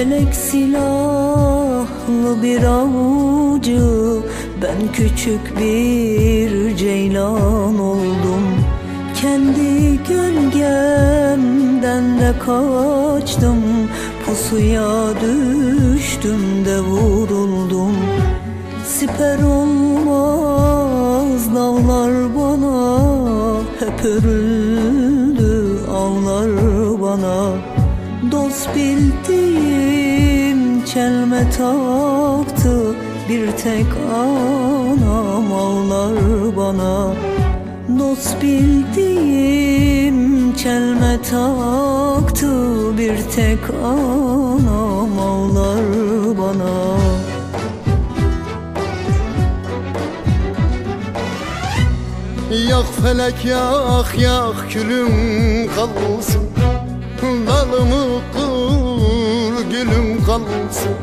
Felek silahlı bir avcı. Ben küçük bir ceylan oldum. Kendi gölgemden de kaçtım. Pusuya düştüm de vuruldum. Siper olmaz dağlar bana Hep örüldü bildiğim çelme taktı. Bir tek anam ağlar bana. Dost bildiğim çelme taktı. Bir tek anam ağlar bana. Yak felek yak yak külüm kalsın. Dalımı kır gülüm kalsın.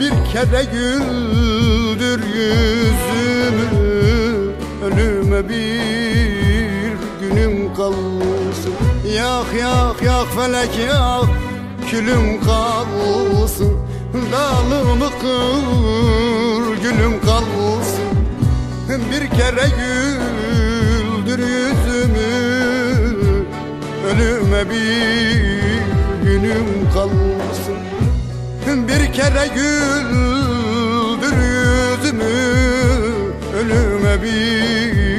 Bir kere güldür yüzümü Ölüme bir günüm kalsın. Yak yak yak felek yak külüm kalsın. Dalımı kır gülüm kalsın kalsın. Bir kere güldür yüzümü Ölüme bir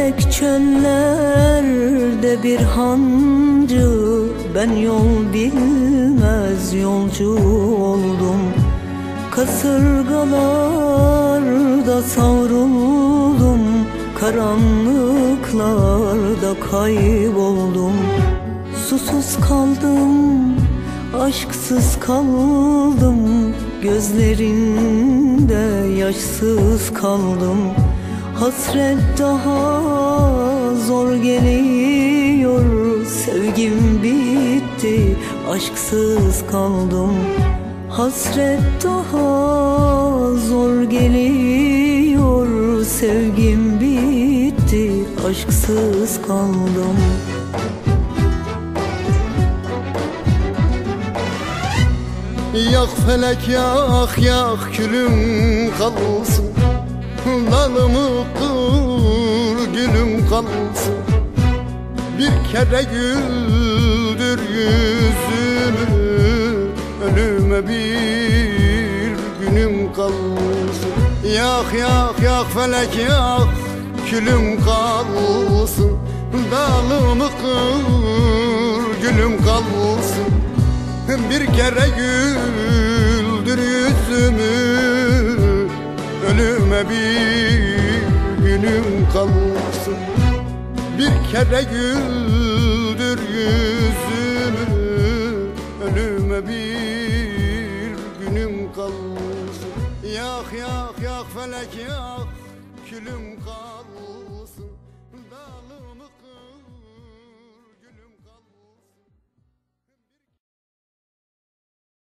Felek çöllerde bir hancı. Ben yol bilmez yolcu oldum. Kasırgalarda savruldum. Karanlıklarda kayboldum. Susuz kaldım, aşksız kaldım. Gözlerinde yaşsız kaldım Hasret daha zor geliyor. Sevgim bitti aşksız kaldım. Hasret daha zor geliyor. Sevgim bitti aşksız kaldım. Yak felek yak yak külüm kalsın Dalımı kır gülüm kalsın. Bir kere güldür yüzümü Ölüme bir günüm kalsın. Yak yak yak felek yak külüm kalsın. Dalımı kır gülüm kalsın. Bir kere güldür Bir günüm kalsın. Bir kere güldür yüzümü Ölüme bir günüm kalsın. Yak yak yak felek yak Külüm kalsın